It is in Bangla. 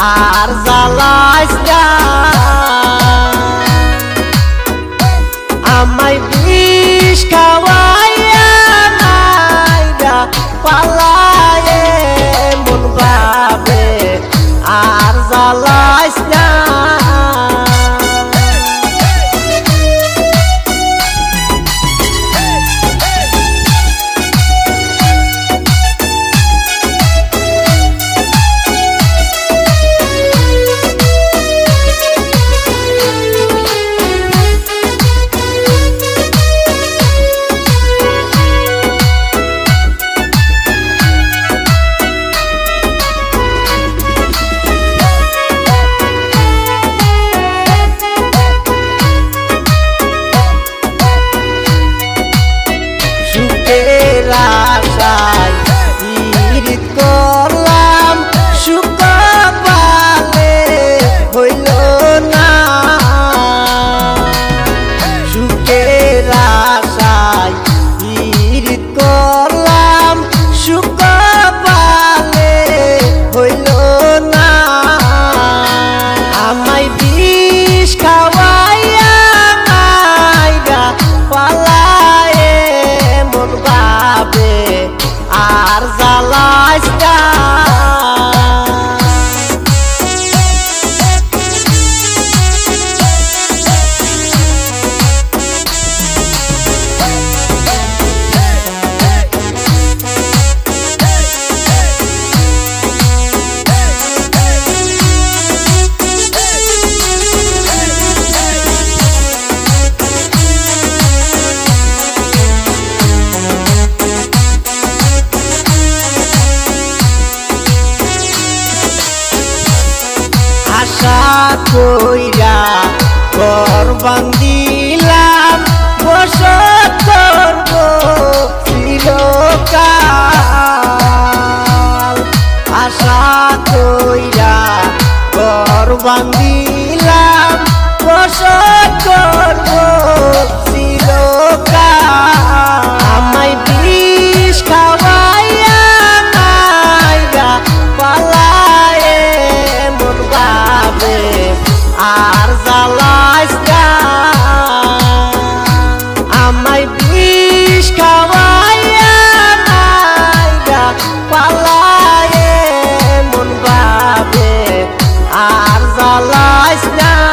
আর জ্বালাইস না। আমায় বিষ খাওয়া আশা কইরা ঘর বান্দিলাম বসত করব চিরকাল। আশা কইরা ঘর বান্দিলাম বসত করব Islam.